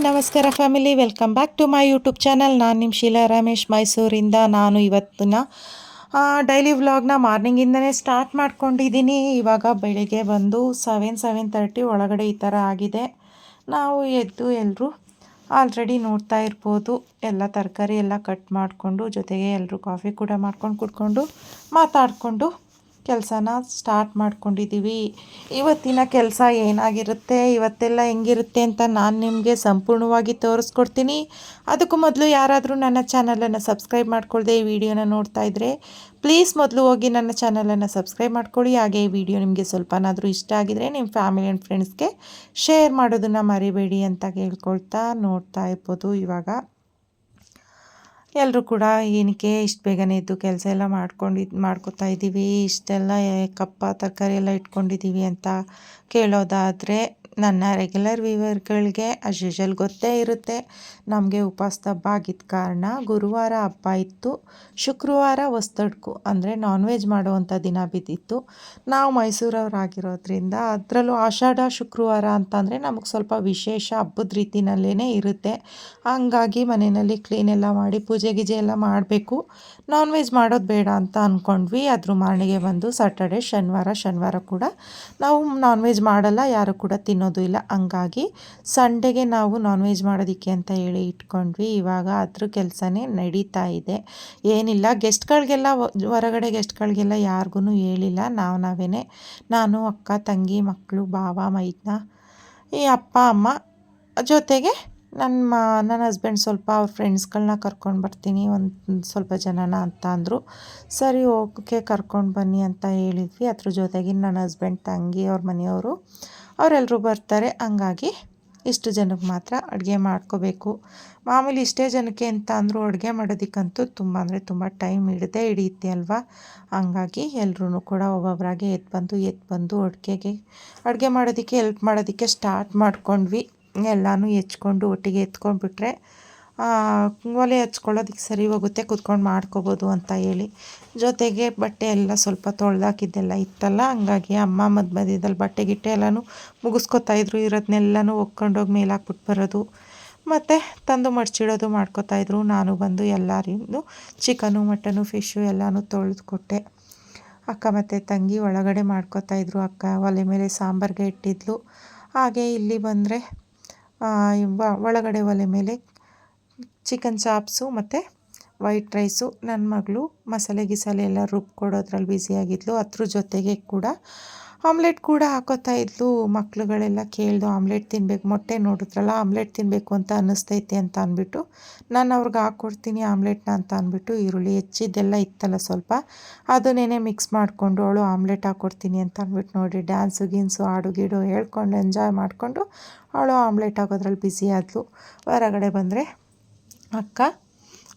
ನಮಸ್ಕಾರ family. Welcome back to my YouTube channel. ನಾನು ನಿಮ್ಮ ಶೀಲಾ ರಮೇಶ್ ಮೈಸೂರಿಂದ ನಾನು ಇವತ್ತಿನ ಡೈಲಿ ವ್ಲಾಗ್ನ ಮಾರ್ನಿಂಗಿಂದನೇ ಸ್ಟಾರ್ಟ್ ಮಾಡ್ಕೊಂಡಿದ್ದೀನಿ. ಇವಾಗ ಬೆಳಿಗ್ಗೆ ಬಂದು ಸೆವೆನ್ ಸೆವೆನ್ ತರ್ಟಿ ಒಳಗಡೆ ಈ ಥರ ಆಗಿದೆ. ನಾವು ಎದ್ದು ಎಲ್ಲರೂ ಆಲ್ರೆಡಿ ನೋಡ್ತಾ ಇರ್ಬೋದು. ಎಲ್ಲ ತರಕಾರಿ ಎಲ್ಲ ಕಟ್ ಮಾಡಿಕೊಂಡು, ಜೊತೆಗೆ ಎಲ್ಲರೂ ಕಾಫಿ ಕೂಡ ಮಾಡ್ಕೊಂಡು ಕುಡ್ಕೊಂಡು ಮಾತಾಡಿಕೊಂಡು ಕೆಲಸನ ಸ್ಟಾರ್ಟ್ ಮಾಡ್ಕೊಂಡಿದ್ದೀವಿ ಇವತ್ತಿನ ಕೆಲಸ ಏನಾಗಿರುತ್ತೆ, ಇವತ್ತೆಲ್ಲ ಹೆಂಗಿರುತ್ತೆ ಅಂತ ನಾನು ನಿಮಗೆ ಸಂಪೂರ್ಣವಾಗಿ ತೋರಿಸ್ಕೊಡ್ತೀನಿ. ಅದಕ್ಕೂ ಮೊದಲು ಯಾರಾದರೂ ನನ್ನ ಚಾನಲನ್ನು ಸಬ್ಸ್ಕ್ರೈಬ್ ಮಾಡ್ಕೊಳ್ಳದೆ ಈ ವಿಡಿಯೋನ ನೋಡ್ತಾ ಇದ್ದರೆ ಪ್ಲೀಸ್ ಮೊದಲು ಹೋಗಿ ನನ್ನ ಚಾನಲನ್ನು ಸಬ್ಸ್ಕ್ರೈಬ್ ಮಾಡ್ಕೊಳ್ಳಿ ಹಾಗೆ ಈ ವಿಡಿಯೋ ನಿಮಗೆ ಸ್ವಲ್ಪನಾದರೂ ಇಷ್ಟ ಆಗಿದರೆ ನಿಮ್ಮ ಫ್ಯಾಮಿಲಿ ಆ್ಯಂಡ್ ಫ್ರೆಂಡ್ಸ್ಗೆ ಶೇರ್ ಮಾಡೋದನ್ನು ಮರಿಬೇಡಿ ಅಂತ ಕೇಳ್ಕೊಳ್ತಾ ನೋಡ್ತಾ ಇರ್ಬೋದು ಇವಾಗ. ಎಲ್ಲರೂ ಕೂಡ ಏನಕ್ಕೆ ಇಷ್ಟು ಬೇಗನೆ ಇದ್ದು ಕೆಲಸ ಎಲ್ಲ ಮಾಡ್ಕೊಂಡಿದ್ದು ಮಾಡ್ಕೋತಾ ಇದ್ದೀವಿ, ಇಷ್ಟೆಲ್ಲ ಕಪ್ಪ, ತರಕಾರಿ ಎಲ್ಲ ಇಟ್ಕೊಂಡಿದ್ದೀವಿ ಅಂತ ಕೇಳೋದಾದರೆ ನನ್ನ ರೆಗ್ಯುಲರ್ ವ್ಯೂವರ್ಗಳಿಗೆ ಆಸ್ ಯೂಶಲ್ ಗೊತ್ತೇ ಇರುತ್ತೆ. ನಮಗೆ ಉಪವಾಸ ಹಬ್ಬ ಆಗಿದ್ದ ಕಾರಣ ಗುರುವಾರ ಹಬ್ಬ ಇತ್ತು. ಶುಕ್ರವಾರ ಹೊಸ್ತಡ್ಕು, ಅಂದರೆ ನಾನ್ ವೆಜ್ ಮಾಡುವಂಥ ದಿನ ಬಿದ್ದಿತ್ತು. ನಾವು ಮೈಸೂರವರಾಗಿರೋದ್ರಿಂದ ಅದರಲ್ಲೂ ಆಷಾಢ, ಶುಕ್ರವಾರ ಅಂತಂದರೆ ನಮಗೆ ಸ್ವಲ್ಪ ವಿಶೇಷ ಹಬ್ಬದ ರೀತಿಯಲ್ಲೇ ಇರುತ್ತೆ. ಹಂಗಾಗಿ ಮನೆಯಲ್ಲಿ ಕ್ಲೀನ್ ಎಲ್ಲ ಮಾಡಿ ಪೂಜೆ ಗೀಜೆ ಎಲ್ಲ ಮಾಡಬೇಕು. ನಾನ್ ವೆಜ್ ಮಾಡೋದು ಬೇಡ ಅಂತ ಅಂದ್ಕೊಂಡ್ವಿ ಅದ್ರ ಮಾರಣಿಗೆ ಬಂದು ಸಾಟರ್ಡೆ ಶನಿವಾರ ಶನಿವಾರ ಕೂಡ ನಾವು ನಾನ್ ವೆಜ್ ಮಾಡಲ್ಲ, ಯಾರು ಕೂಡ ತಿನ್ನೋದು ಇಲ್ಲ. ಹಂಗಾಗಿ ಸಂಡೆಗೆ ನಾವು ನಾನ್ ವೆಜ್ ಮಾಡೋದಕ್ಕೆ ಅಂತ ಹೇಳಿ ಇಟ್ಕೊಂಡ್ವಿ. ಇವಾಗ ಅದ್ರ ಕೆಲಸನೇ ನಡೀತಾ ಇದೆ. ಏನಿಲ್ಲ. ಗೆಸ್ಟ್ಗಳಿಗೆಲ್ಲ ಹೊರಗಡೆ ಗೆಸ್ಟ್ಗಳಿಗೆಲ್ಲ ಯಾರಿಗೂ ಹೇಳಿಲ್ಲ. ನಾವು ನಾವೇ ನಾನು, ಅಕ್ಕ, ತಂಗಿ ಮಕ್ಕಳು ಭಾವ ಮೈದ್ನ ಈ ಅಪ್ಪ, ಅಮ್ಮ ಜೊತೆಗೆ ನನ್ನ ನನ್ನ ಹಸ್ಬೆಂಡ್ ಸ್ವಲ್ಪ ಅವ್ರ ಫ್ರೆಂಡ್ಸ್ಗಳನ್ನ ಕರ್ಕೊಂಡು ಬರ್ತೀನಿ. ಒಂದು ಸ್ವಲ್ಪ ಜನನ ಅಂತ ಅಂದರು. ಸರಿ, ಓಕೆ, ಕರ್ಕೊಂಡು ಬನ್ನಿ ಅಂತ ಹೇಳಿದ್ವಿ. ಅದ್ರ ಜೊತೆಗೆ ನನ್ನ ಹಸ್ಬೆಂಡ್ ತಂಗಿ, ಅವ್ರ ಮನೆಯವರು ಅವರೆಲ್ಲರೂ ಬರ್ತಾರೆ. ಹಂಗಾಗಿ ಇಷ್ಟು ಜನಕ್ಕೆ ಮಾತ್ರ ಅಡುಗೆ ಮಾಡ್ಕೋಬೇಕು. ಮಾಮೂಲಿ ಇಷ್ಟೇ ಜನಕ್ಕೆ ಅಂತ ಅಂದರೂ ಅಡುಗೆ ಮಾಡೋದಕ್ಕಂತೂ ತುಂಬ ಅಂದರೆ ತುಂಬ ಟೈಮ್ ಹಿಡಿದೇ ಹಿಡಿಯುತ್ತೆ ಅಲ್ವಾ? ಹಂಗಾಗಿ ಎಲ್ಲರೂ ಕೂಡ ಒಬ್ಬೊಬ್ಬರಾಗೆ ಎದ್ದು ಬಂದು ಎದ್ದು ಬಂದು ಅಡುಗೆಗೆ, ಅಡುಗೆ ಮಾಡೋದಕ್ಕೆ ಹೆಲ್ಪ್ ಮಾಡೋದಕ್ಕೆ ಸ್ಟಾರ್ಟ್ ಮಾಡ್ಕೊಂಡ್ವಿ. ಎಲ್ಲನೂ ಹೆಚ್ಕೊಂಡು ಒಟ್ಟಿಗೆ ಎತ್ಕೊಂಡ್ಬಿಟ್ರೆ ಒಲೆ ಹಚ್ಕೊಳ್ಳೋದಕ್ಕೆ ಸರಿ ಹೋಗುತ್ತೆ, ಕುತ್ಕೊಂಡು ಮಾಡ್ಕೋಬೋದು ಅಂತ ಹೇಳಿ. ಜೊತೆಗೆ ಬಟ್ಟೆ ಎಲ್ಲ ಸ್ವಲ್ಪ ತೊಳೆದಾಕಿದ್ದೆಲ್ಲ ಇತ್ತಲ್ಲ, ಹಂಗಾಗಿ ಅಮ್ಮ ಮಧ್ಯ ಮಧ್ಯದಲ್ಲಿ ಬಟ್ಟೆ ಗಿಟ್ಟೆ ಎಲ್ಲನೂ ಮುಗಿಸ್ಕೊತಾಯಿದ್ರು ಇರೋದನ್ನೆಲ್ಲನೂ ಒಕ್ಕೊಂಡೋಗಿ ಮೇಲೆ ಹಾಕ್ಬಿಟ್ಟು ಬರೋದು. ಮತ್ತು ತಂದು ಮಡ್ಚಿಡೋದು ಮಾಡ್ಕೋತಾಯಿದ್ರು ನಾನು ಬಂದು ಎಲ್ಲರಿಗೂ ಚಿಕನು, ಮಟನು ಫಿಶ್ಶು ಎಲ್ಲನೂ ತೊಳೆದು ಕೊಟ್ಟೆ ಅಕ್ಕ ಮತ್ತು ತಂಗಿ ಒಳಗಡೆ ಮಾಡ್ಕೋತಾಯಿದ್ರು ಅಕ್ಕ ಒಲೆ ಮೇಲೆ ಸಾಂಬಾರಿಗೆ ಇಟ್ಟಿದ್ಲು. ಹಾಗೆ ಇಲ್ಲಿ ಬಂದರೆ ಒಳಗಡೆ ಒಲೆ ಮೇಲೆ ಚಿಕನ್ ಚಾಪ್ಸು ಮತ್ತು ವೈಟ್ ರೈಸು. ನನ್ನ ಮಗಳು ಮಸಾಲೆ ಗಿಸಾಲೆ ಎಲ್ಲ ರುಬ್ಕೊಡೋದ್ರಲ್ಲಿ ಬ್ಯುಸಿಯಾಗಿದ್ಲು ಅದ್ರ ಜೊತೆಗೆ ಕೂಡ ಆಮ್ಲೆಟ್ ಕೂಡ ಹಾಕೋತಾ ಇದ್ಲು. ಮಕ್ಳುಗಳೆಲ್ಲ ಕೇಳ್ದು ಆಮ್ಲೆಟ್ ತಿನ್ಬೇಕು, ಮೊಟ್ಟೆ ನೋಡಿದ್ರಲ್ಲ, ಆಮ್ಲೆಟ್ ತಿನ್ನಬೇಕು ಅಂತ ಅನ್ನಿಸ್ತೈತೆ ಅಂತ ಅಂದ್ಬಿಟ್ಟು, ನಾನು ಅವ್ರಿಗೆ ಹಾಕ್ಕೊಡ್ತೀನಿ ಆಮ್ಲೆಟ್ನ ಅಂತ ಅಂದ್ಬಿಟ್ಟು ಈರುಳ್ಳಿ ಹೆಚ್ಚಿದ್ದೆಲ್ಲ ಇತ್ತಲ್ಲ ಸ್ವಲ್ಪ, ಅದನ್ನೇನೆ ಮಿಕ್ಸ್ ಮಾಡಿಕೊಂಡು ಅವಳು ಆಮ್ಲೆಟ್ ಹಾಕ್ಕೊಡ್ತೀನಿ ಅಂತ ಅಂದ್ಬಿಟ್ಟು ನೋಡಿ ಡ್ಯಾನ್ಸು ಗಿನ್ಸು, ಹಾಡು, ಗೀಡು ಹೇಳ್ಕೊಂಡು ಎಂಜಾಯ್ ಮಾಡಿಕೊಂಡು ಅವಳು ಆಮ್ಲೆಟ್ ಹಾಕೋದ್ರಲ್ಲಿ ಬ್ಯುಸಿ ಆದಳು ಹೊರಗಡೆ ಬಂದರೆ ಅಕ್ಕ,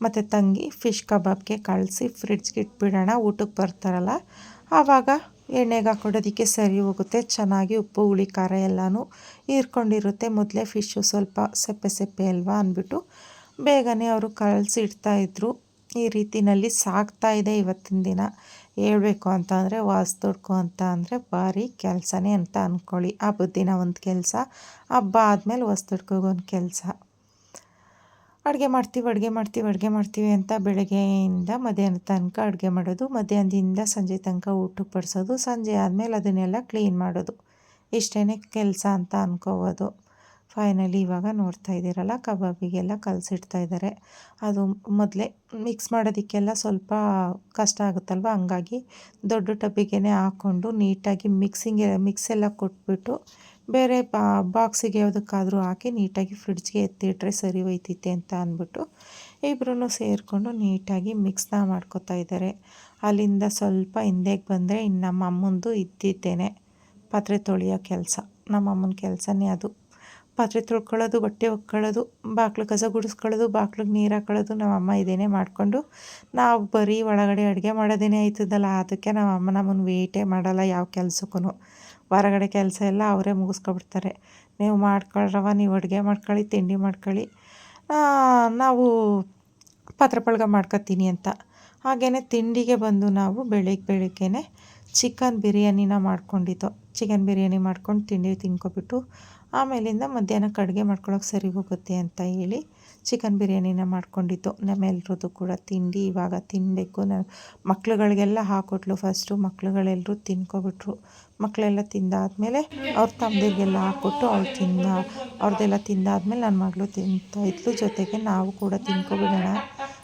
ಮತ್ತು ತಂಗಿ ಫಿಶ್ ಕಬಾಬ್ಗೆ ಕಳಿಸಿ ಫ್ರಿಡ್ಜ್ಗೆ ಇಟ್ಬಿಡೋಣ, ಊಟಕ್ಕೆ ಬರ್ತಾರಲ್ಲ, ಆವಾಗ ಎಣ್ಣೆಗೆ ಹಾಕೊಡೋದಕ್ಕೆ ಸರಿ ಹೋಗುತ್ತೆ, ಚೆನ್ನಾಗಿ ಉಪ್ಪು, ಹುಳಿ, ಖಾರ ಎಲ್ಲನೂ ಹೀರ್ಕೊಂಡಿರುತ್ತೆ, ಮೊದಲೇ ಫಿಶ್ಶು ಸ್ವಲ್ಪ ಸೆಪ್ಪೆ ಸೆಪ್ಪೆ ಅಲ್ವಾ ಅಂದ್ಬಿಟ್ಟು ಬೇಗನೆ ಅವರು ಕಳಿಸಿಡ್ತಾಯಿದ್ರು ಈ ರೀತಿಯಲ್ಲಿ ಸಾಕ್ತಾ ಇದೆ ಇವತ್ತಿನ ದಿನ. ಹೇಳಬೇಕು ಅಂತ ಅಂದರೆ ವಾಸ್ತುಡ್ಕು ಅಂತ ಅಂದರೆ ಭಾರಿ ಕೆಲಸನೇ ಅಂತ ಅಂದ್ಕೊಳ್ಳಿ ಹಬ್ಬದ ದಿನ ಒಂದು ಕೆಲಸ, ಹಬ್ಬ ಆದಮೇಲೆ ಒಂದು ಕೆಲಸ. ಅಡುಗೆ ಮಾಡ್ತೀವಿ ಅಡುಗೆ ಮಾಡ್ತೀವಿ ಅಡುಗೆ ಮಾಡ್ತೀವಿ ಅಂತ ಬೆಳಗ್ಗೆಯಿಂದ ಮಧ್ಯಾಹ್ನ ತನಕ ಅಡುಗೆ ಮಾಡೋದು, ಮಧ್ಯಾಹ್ನದಿಂದ ಸಂಜೆ ತನಕ ಊಟಕ್ಕೆ ಬಡಿಸೋದು, ಸಂಜೆ ಆದಮೇಲೆ ಅದನ್ನೆಲ್ಲ ಕ್ಲೀನ್ ಮಾಡೋದು. ಇಷ್ಟೇ ಕೆಲಸ ಅಂತ ಅನ್ಕೋಬೋದು. ಫೈನಲಿ ಇವಾಗ ನೋಡ್ತಾ ಇದ್ದೀರಲ್ಲ, ಕಬಾಬಿಗೆಲ್ಲ ಕಲಸಿಡ್ತಾ ಇದ್ದಾರೆ. ಅದು ಮೊದಲೇ ಮಿಕ್ಸ್ ಮಾಡೋದಕ್ಕೆಲ್ಲ ಸ್ವಲ್ಪ ಕಷ್ಟ ಆಗುತ್ತಲ್ವ? ಹಂಗಾಗಿ ದೊಡ್ಡ ಟಬ್ಬಿಗೆ ಹಾಕ್ಕೊಂಡು ನೀಟಾಗಿ ಮಿಕ್ಸಿಂಗ್, ಮಿಕ್ಸ್ ಎಲ್ಲ ಕೊಟ್ಬಿಟ್ಟು ಬೇರೆ ಬಾಕ್ಸಿಗೆ ಯಾವುದಕ್ಕಾದರೂ ಹಾಕಿ ನೀಟಾಗಿ ಫ್ರಿಡ್ಜ್ಗೆ ಎತ್ತಿಟ್ರೆ ಸರಿ ಹೋಯ್ತಿತ್ತೆ ಅಂತ ಅಂದ್ಬಿಟ್ಟು ಇಬ್ಬರೂ ಸೇರಿಕೊಂಡು ನೀಟಾಗಿ ಮಿಕ್ಸ್ನ ಮಾಡ್ಕೊತಾ ಇದ್ದಾರೆ. ಅಲ್ಲಿಂದ ಸ್ವಲ್ಪ ಹಿಂದೆಗೆ ಬಂದರೆ ಇನ್ನು ನಮ್ಮ ಅಮ್ಮಂದು ಇದ್ದಿದ್ದೇನೆ. ಪಾತ್ರೆ ತೊಳೆಯೋ ಕೆಲಸ. ನಮ್ಮ ಅಮ್ಮನ ಕೆಲಸನೇ ಅದು. ಪಾತ್ರೆ ತೊಳ್ಕೊಳ್ಳೋದು, ಬಟ್ಟೆ ಒಕ್ಕೊಳ್ಳೋದು, ಬಾಕ್ಲು ಕಸ ಗುಡಿಸ್ಕೊಳ್ಳೋದು, ಬಾಕ್ಲಿಗೆ ನೀರು ಹಾಕೊಳ್ಳೋದು ನಮ್ಮಮ್ಮ ಇದೇನೇ ಮಾಡಿಕೊಂಡು ನಾವು ಬರೀ ಒಳಗಡೆ ಅಡುಗೆ ಮಾಡೋದೇನೇ ಆಯ್ತದಲ್ಲ, ಅದಕ್ಕೆ ನಮ್ಮಮ್ಮ ನಮ್ಮನ್ನು ವೇಟೇ ಮಾಡಲ್ಲ ಯಾವ ಕೆಲಸಕ್ಕೂ ಹೊರಗಡೆ ಕೆಲಸ ಎಲ್ಲ ಅವರೇ ಮುಗಿಸ್ಕೊಬಿಡ್ತಾರೆ. ನೀವು ಮಾಡ್ಕೊಳ್ರವ ನೀವು ಅಡುಗೆ ಮಾಡ್ಕೊಳ್ಳಿ, ತಿಂಡಿ ಮಾಡ್ಕೊಳ್ಳಿ. ನಾವು ಪಾತ್ರೆ ಪಳಗ ಮಾಡ್ಕೊತೀನಿ ಅಂತ. ಹಾಗೆಯೇ ತಿಂಡಿಗೆ ಬಂದು ನಾವು ಬೆಳಿಗ್ಗೆ ಬೆಳಿಗ್ಗೆನೆ ಚಿಕನ್ ಬಿರಿಯಾನಿನ ಮಾಡ್ಕೊಂಡಿದ್ದೋ. ಚಿಕನ್ ಬಿರಿಯಾನಿ ಮಾಡ್ಕೊಂಡು ತಿಂಡಿ ತಿನ್ಕೊಬಿಟ್ಟು ಆಮೇಲಿಂದ ಮಧ್ಯಾಹ್ನಕ್ಕೆ ಅಡುಗೆ ಮಾಡ್ಕೊಳ್ಳೋಕೆ ಸರಿ ಹೋಗುತ್ತೆ ಅಂತ ಹೇಳಿ ಚಿಕನ್ ಬಿರಿಯಾನಿನ ಮಾಡ್ಕೊಂಡಿದ್ದು. ನಮ್ಮೆಲ್ರದ್ದು ಕೂಡ ತಿಂಡಿ ಇವಾಗ ತಿನ್ನಬೇಕು ನಾನು ಮಕ್ಳುಗಳಿಗೆಲ್ಲ ಹಾಕೊಟ್ಲು ಫಸ್ಟು ಮಕ್ಳುಗಳೆಲ್ಲರೂ ತಿನ್ಕೊಬಿಟ್ರು. ಮಕ್ಕಳೆಲ್ಲ ತಿಂದಾದಮೇಲೆ ಅವ್ರ ತಮ್ಮದಿರಿಗೆಲ್ಲ ಹಾಕ್ಕೊಟ್ಟು ಅವ್ರು ತಿಂದ ಅವ್ರದ್ದೆಲ್ಲ ತಿಂದಾದ್ಮೇಲೆ ನನ್ನ ಮಗಳು ತಿಂತಾ ಇದ್ಲು. ಜೊತೆಗೆ ನಾವು ಕೂಡ ತಿನ್ಕೊಬಿಡೋಣ.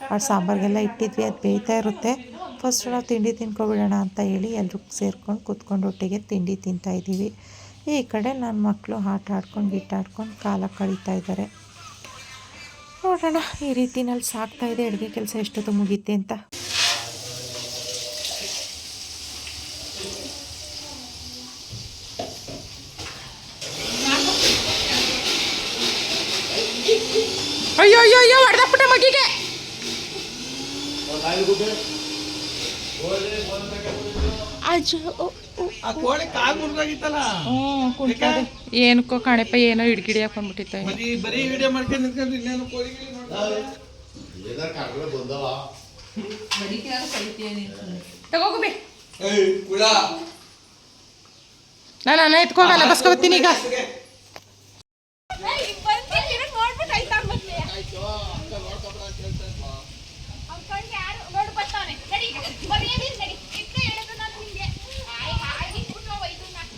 ಅವ್ರು ಸಾಂಬಾರಿಗೆಲ್ಲ ಇಟ್ಟಿದ್ವಿ. ಅದು ಬೇಯ್ತಾ ಇರುತ್ತೆ. ಫಸ್ಟ್ ನಾವು ತಿಂಡಿ ತಿನ್ಕೊಬಿಡೋಣ ಅಂತ ಹೇಳಿ ಎಲ್ಲರೂ ಸೇರ್ಕೊಂಡು ಕೂತ್ಕೊಂಡು ಒಟ್ಟಿಗೆ ತಿಂಡಿ ತಿಂತಾಯಿದ್ದೀವಿ ಈ ಕಡೆ ನನ್ನ ಮಕ್ಕಳು ಆಟ ಆಡ್ಕೊಂಡು ಗಿಟ್ಟಾಡ್ಕೊಂಡು ಕಾಲ ಕಳೀತಾ ಇದ್ದಾರೆ. ನೋಡೋಣ. ಈ ರೀತಿನಲ್ಲಿ ಸಾಕ್ತಾ ಇದೆ. ಅಡುಗೆ ಕೆಲಸ ಎಷ್ಟೊತ್ತು ಮುಗೀತೆ ಅಂತ. ಅಯ್ಯೋ ಅಯ್ಯೋ ಅಯ್ಯೋ ಹೊಡೆದಪ್ಪಟ ಮಗಿಗೆ ಅಜ್ಜ. ಏನಕ್ಕೋ ಕಾಣೆಪ್ಪ ಏನೋ ಹಿಡ್ಗಿಡಿ ಹಾಕೊಂಡ್ಬಿಟ್ಟಿತ್ತ ತಗೋಬೇ ಕುಳ ನಾನು ಎತ್ಕೋಗಲ್ಲ ಬಸ್ಕೊಬತ್ತೀನಿ ಈಗ.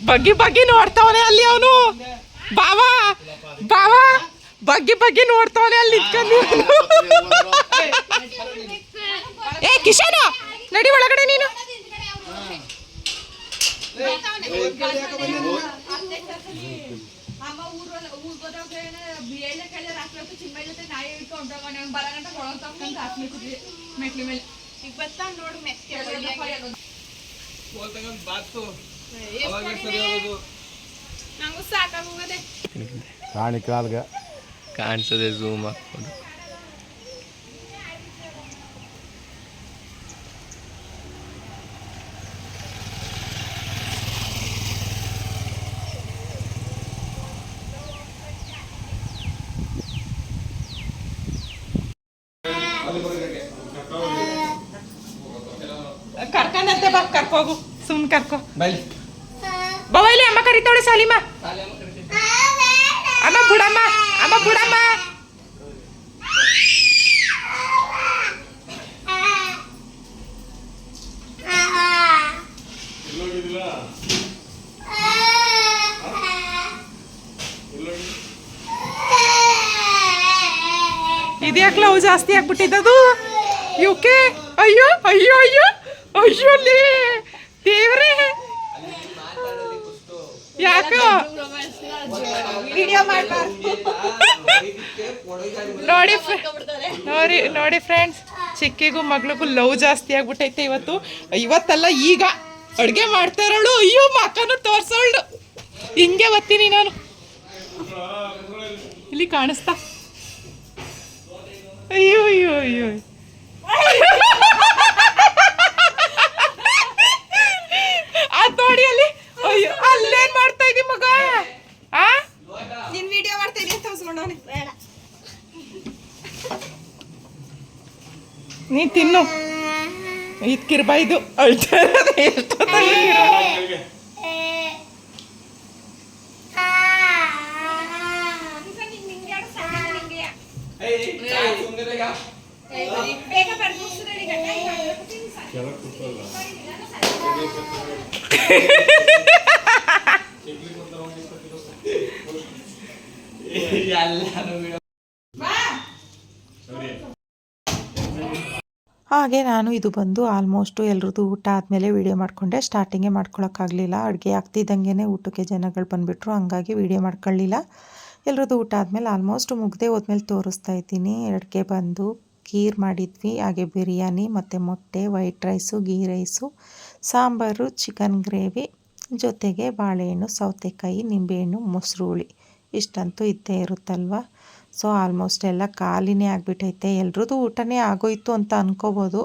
ಬಗ್ಗಿ ಬಗ್ಗಿ ನೋಡ್ತಾವನೆ ಅಲ್ಲಿ ಅವನು. ಬಾವಾ ಬಾವಾ ಬಗ್ಗಿ ಬಗ್ಗಿ ನೋಡ್ತಾವನೆ ಅಲ್ಲಿ ನಿಂತ್ಕೊಂಡು ಏ ಕಿಶನ ನಡಿ ಒಳಗಡೆ ನೀನು. ಮೆಟ್ಲಿ ಮೇಲೆ ಈಗ ಬರ್ತಾನೆ ನೋಡು ಬಾತು. ಹೋಗೋದು ನಂಗೂ ಸಾಕಾಗೋಗದೆ. ಕಾಣಿಕಾಲ್ಗ ಕಾಣಿಸದೆ ಝೂಮ್ ಹಾಕ್ಕೊಂಡು ಕರ್ಕೊಂಡಂತೆ ಬಾ ಕರ್ಕೋಗು. ಸುಮ್ ಕರ್ಕೋ. ಬೈಲಿ. ಬಾವ ಇಲ್ಲಿ ಅಮ್ಮ ಕರಿತಾವಳೆ ಸಾಲಿಮ ಅಮ್ಮ ಬುಡಮ್ಮ ಅಮ್ಮ ಬುಡಮ್ಮ ಇದ್ಯಾಕೆ ಲವ್ ಜಾಸ್ತಿ ಆಗ್ಬಿಟ್ಟಿದ್ದದು ಇವಕ್ಕೆ ಅಯ್ಯೋ ಅಯ್ಯೋ ಅಯ್ಯೋ ಅಯ್ಯೋ, ಲೇ. ದೇವ್ರೇ. ಯಾಕೋ? ನೋಡಿ ಫ್ರೆ- ನೋಡಿ ನೋಡಿ ಫ್ರೆಂಡ್ಸ್ ಚಿಕ್ಕಿಗೂ ಮಗಳಿಗೂ ಲವ್ ಜಾಸ್ತಿ ಆಗ್ಬಿಟ್ಟೈತೆ ಇವತ್ತು. ಇವತ್ತಲ್ಲ ಈಗ ಅಡುಗೆ ಮಾಡ್ತಾ ಇರೋಳು ಅಯ್ಯೋ ಮಕ್ಕನು ತೋರ್ಸೋಳು ಹಿಂಗೆ ಒತ್ತೀನಿ ನಾನು. ಇಲ್ಲಿ ಕಾಣಿಸ್ತಾ. ಅಯ್ಯೋ ಅಯ್ಯೋ ಅಯ್ಯೋ ಅದ್ ನೋಡಿ ಅಲ್ಲಿ ಅಯ್ಯೋ ಅಲ್ಲೇನ್ ಮಾಡ್ತಾ ಇದೀವಿ ಮಗ ಆ ನಿನ್ ವಿಡಿಯೋ ಮಾಡ್ತಾ ಇದೀನಿ ಅಂತ ತೋರ್ಸ್ಕೊಂಡವನೆ ಬೇಡ ನೀನ್ ತಿನ್ನು ಇದ್ಕಿರ್ಬಾ ಇದು ಅಳ್ತಾ ಇರೋದು ಎಷ್ಟೊತ್ತಾಗಿ ನಿಂಗೆ ಯಾರು ಸಾಕಾಗ ನಿಂಗೆ ಏಯ್ ಸಾಕು ಸುಮ್ನಿರಯ್ಯ. ಬೇಗ ಬರ್ದು ಮುಗಿಸಿದ್ರೆ ಗಂಟ ಮಾಡ್ಬೇಕು ತಿನ್ನಿ ಸಾಕು. ಎಲ್ಲಾನು ಹಾಗೆ ನಾನು ಇದು ಬಂದು ಆಲ್ಮೋಸ್ಟು ಎಲ್ರದ್ದು ಊಟ ಆದಮೇಲೆ ವೀಡಿಯೋ ಮಾಡಿಕೊಂಡೆ. ಸ್ಟಾರ್ಟಿಂಗೇ ಮಾಡ್ಕೊಳಕ್ಕಾಗಲಿಲ್ಲ. ಅಡುಗೆ ಆಗ್ತಿದ್ದಂಗೆ ಊಟಕ್ಕೆ ಜನಗಳು ಬಂದುಬಿಟ್ರು. ಹಂಗಾಗಿ ವೀಡಿಯೋ ಮಾಡ್ಕೊಳ್ಳಿಲ್ಲ. ಎಲ್ರದ್ದು ಊಟ ಆದಮೇಲೆ ಆಲ್ಮೋಸ್ಟ್ ಮುಗ್ದೆ ಹೋದ್ಮೇಲೆ ತೋರಿಸ್ತಾ ಇದ್ದೀನಿ. ಅಡುಗೆ ಬಂದು ಖೀರ್ ಮಾಡಿದ್ವಿ. ಹಾಗೆ ಬಿರಿಯಾನಿ, ಮತ್ತು ಮೊಟ್ಟೆ white rice ghee rice sambar chicken gravy ಜೊತೆಗೆ ಬಾಳೆಹಣ್ಣು, ಸೌತೆಕಾಯಿ, ನಿಂಬೆಹಣ್ಣು ಮೊಸರು ಹುಳಿ ಇಷ್ಟಂತೂ ಇದ್ದೇ ಇರುತ್ತಲ್ವ? ಸೊ ಆಲ್ಮೋಸ್ಟ್ ಎಲ್ಲ ಖಾಲಿನೇ ಆಗಿಬಿಟ್ಟೈತೆ ಎಲ್ರದ್ದು ಊಟನೇ ಆಗೋಯ್ತು ಅಂತ ಅನ್ಕೋಬೋದು.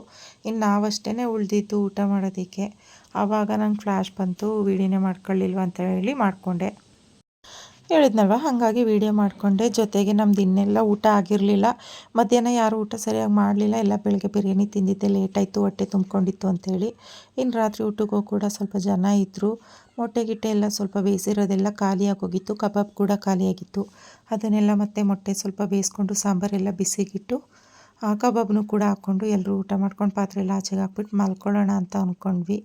ಇನ್ನು ನಾವಷ್ಟೇ ಉಳಿದಿದ್ದು ಊಟ ಮಾಡೋದಕ್ಕೆ. ಆವಾಗ ನಂಗೆ ಫ್ಲ್ಯಾಶ್ ಬಂತು ವೀಡಿಯೋನೇ ಮಾಡ್ಕೊಳ್ಳಿಲ್ವ ಅಂತ ಹೇಳಿ ಮಾಡಿಕೊಂಡೆ. ಹೇಳಿದ್ನಲ್ವ? ಹಾಗಾಗಿ ವೀಡಿಯೋ ಮಾಡಿಕೊಂಡೆ. ಜೊತೆಗೆ ನಮ್ದು ಇನ್ನೆಲ್ಲ ಊಟ ಆಗಿರಲಿಲ್ಲ. ಮಧ್ಯಾಹ್ನ ಯಾರು ಊಟ ಸರಿಯಾಗಿ ಮಾಡಲಿಲ್ಲ. ಎಲ್ಲ ಬೆಳಗ್ಗೆ ಬಿರಿಯಾನಿ ತಿಂದಿದ್ದೆ. ಲೇಟಾಯಿತು ಹೊಟ್ಟೆ ತುಂಬ್ಕೊಂಡಿತ್ತು ಅಂಥೇಳಿ ಇನ್ನು ರಾತ್ರಿ ಊಟಕ್ಕೂ ಕೂಡ ಸ್ವಲ್ಪ ಜನ ಇದ್ದರು ಮೊಟ್ಟೆ ಗಿಟ್ಟೆ ಎಲ್ಲ ಸ್ವಲ್ಪ ಬೇಯಿಸಿರೋದೆಲ್ಲ ಖಾಲಿಯಾಗೋಗಿತ್ತು ಕಬಾಬ್ ಕೂಡ ಖಾಲಿಯಾಗಿತ್ತು ಅದನ್ನೆಲ್ಲ ಮತ್ತೆ ಮೊಟ್ಟೆ ಸ್ವಲ್ಪ ಬೇಯಿಸ್ಕೊಂಡು ಸಾಂಬಾರೆಲ್ಲ ಬಿಸಿಗಿಟ್ಟು ಕಬಾಬ್ನು ಕೂಡ ಹಾಕ್ಕೊಂಡು ಎಲ್ಲರೂ ಊಟ ಮಾಡ್ಕೊಂಡು ಪಾತ್ರೆ ಎಲ್ಲ ಆಚೆಗೆ ಹಾಕ್ಬಿಟ್ಟು ಮಲ್ಕೊಳ್ಳೋಣ ಅಂತ ಅಂದ್ಕೊಂಡ್ವಿ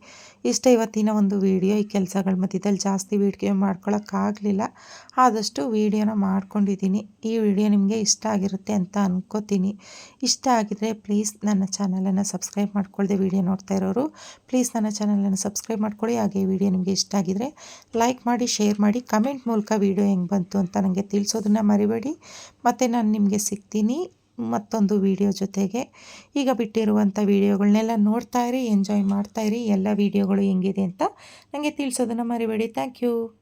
ಇಷ್ಟ ಇವತ್ತಿನ ಒಂದು ವೀಡಿಯೋ, ಈ ಕೆಲಸಗಳ ಮಧ್ಯದಲ್ಲಿ ಜಾಸ್ತಿ ವೀಡಿಯೋ ಮಾಡ್ಕೊಳ್ಳೋಕ್ಕಾಗಲಿಲ್ಲ ಆದಷ್ಟು ವೀಡಿಯೋನ ಮಾಡ್ಕೊಂಡಿದ್ದೀನಿ. ಈ ವಿಡಿಯೋ ನಿಮಗೆ ಇಷ್ಟ ಆಗಿರುತ್ತೆ ಅಂತ ಅಂದ್ಕೋತೀನಿ ಇಷ್ಟ ಆಗಿದರೆ ಪ್ಲೀಸ್ ನನ್ನ ಚಾನಲನ್ನು ಸಬ್ಸ್ಕ್ರೈಬ್ ಮಾಡ್ಕೊಳ್ದೆ ವೀಡಿಯೋ ನೋಡ್ತಾ ಇರೋರು. ಪ್ಲೀಸ್ ನನ್ನ ಚಾನಲನ್ನು ಸಬ್ಸ್ಕ್ರೈಬ್ ಮಾಡ್ಕೊಳ್ಳಿ. ಹಾಗೆ ಈ ವಿಡಿಯೋ ನಿಮಗೆ ಇಷ್ಟ ಆಗಿದರೆ ಲೈಕ್ ಮಾಡಿ, ಶೇರ್ ಮಾಡಿ, ಕಮೆಂಟ್ ಮೂಲಕ ವೀಡಿಯೋ ಹೆಂಗೆ ಬಂತು ಅಂತ ನನಗೆ ತಿಳಿಸೋದನ್ನು ಮರಿಬೇಡಿ. ಮತ್ತು ನಾನು ನಿಮಗೆ ಸಿಗ್ತೀನಿ. ಮತ್ತೊಂದು ವಿಡಿಯೋ ಜೊತೆಗೆ. ಈಗ ಬಿಟ್ಟಿರುವಂಥ ವೀಡಿಯೋಗಳನ್ನೆಲ್ಲ ನೋಡ್ತಾ ಇರಿ, ಎಂಜಾಯ್ ಮಾಡ್ತಾ ಇರಿ. ಎಲ್ಲ ವೀಡಿಯೋಗಳು ಹೆಂಗಿದೆ ಅಂತ ನನಗೆ ತಿಳಿಸೋದನ್ನು ಮರಿಬೇಡಿ. Thank you.